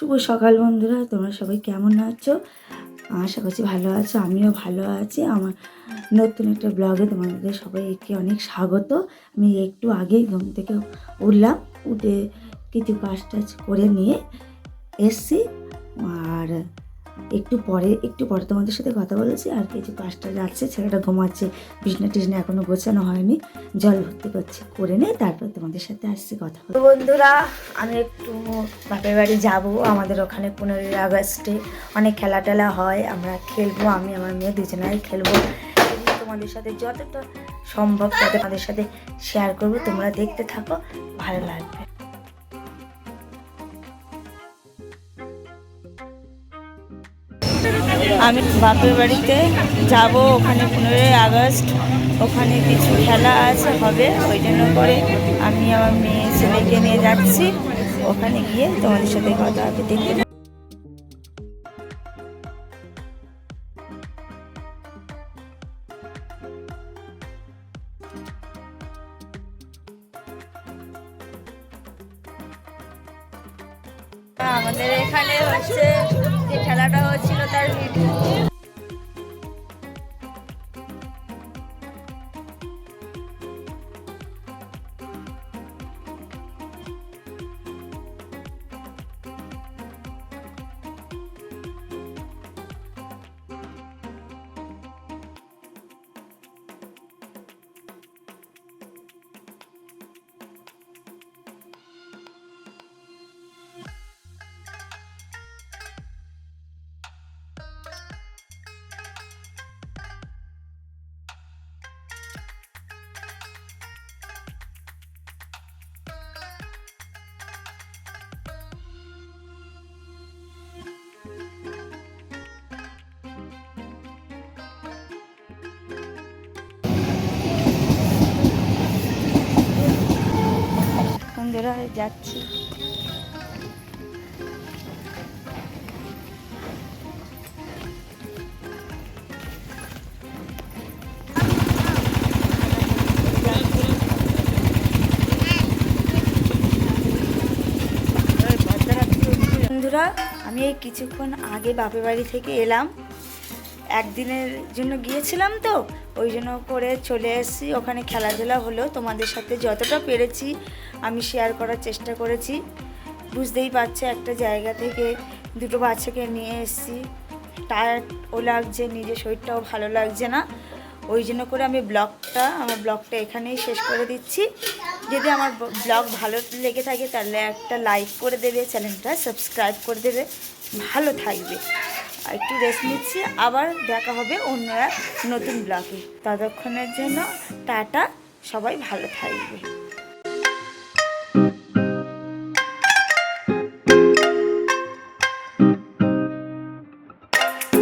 শুভ সকাল বন্ধুরা, তোমরা সবাই কেমন আছো? আশা করছি ভালো আছো, আমিও ভালো আছি। আমার নতুন একটা ব্লগে তোমাদের সবাইকে অনেক স্বাগত। আমি একটু আগেই ঘুম থেকে উঠলাম, উঠে কিছু কাজ টাজ করে নিয়ে এসছি। আর একটু পরে একটু পরে তোমাদের সাথে কথা বলেছি। আর কিছু কাজটা যাচ্ছে, ছেলেটা ঘুমাচ্ছে, বিছনা টিছনা এখনও গোছানো হয়নি। জল ভর্তি করছে, করে নিয়ে তারপর তোমাদের সাথে আসছি কথা বলতে। তো বন্ধুরা, আমি একটু বাপের বাড়ি যাব। আমাদের ওখানে পনেরোই আগস্টে অনেক খেলা টেলা হয়। আমরা খেলব, আমি, আমার মেয়ে দুজনাই খেলব। তোমাদের সাথে যতটা সম্ভব তত তোমাদের সাথে শেয়ার করব। তোমরা দেখতে থাকো, ভালো লাগবে। আমি বাপের বাড়িতে যাব ওখানে পনেরোই আগস্ট। ওখানে কিছু খেলা আছে, হবে, ওই জন্য করে আমি আমার মেয়ে ছেলেকে নিয়ে যাচ্ছি। ওখানে গিয়ে তোমাদের সাথে কথা হবে, দেখতে আমাদের এখানে হচ্ছে যে খেলাটা হচ্ছিল তার ভিডিও বন্ধুরা যাচ্ছি। বন্ধুরা আমি এই কিছুক্ষণ আগে বাপের বাড়ি থেকে এলাম। একদিনের জন্য গিয়েছিলাম তো, ওই জন্য করে চলে এসেছি। ওখানে খেলাধুলা হলো, তোমাদের সাথে যতটা পেরেছি আমি শেয়ার করার চেষ্টা করেছি। বুঝতেই পারছে, একটা জায়গা থেকে দুটো বাচ্চাকে নিয়ে এসেছি। টায়ার্ডও লাগছে, নিজের শরীরটাও ভালো লাগছে না। ওই জন্য করে আমি ব্লগটা, আমার ব্লগটা এখানেই শেষ করে দিচ্ছি। যদি আমার ব্লগ ভালো লেগে থাকে তাহলে একটা লাইক করে দেবে, চ্যানেলটা সাবস্ক্রাইব করে দেবে। ভালো থাকবে। আর একটু রেস্ট নিচ্ছি। আবার দেখা হবে অন্য এক নতুন ব্লগে ততক্ষণের জন্য টাটা, সবাই ভালো থাকবে।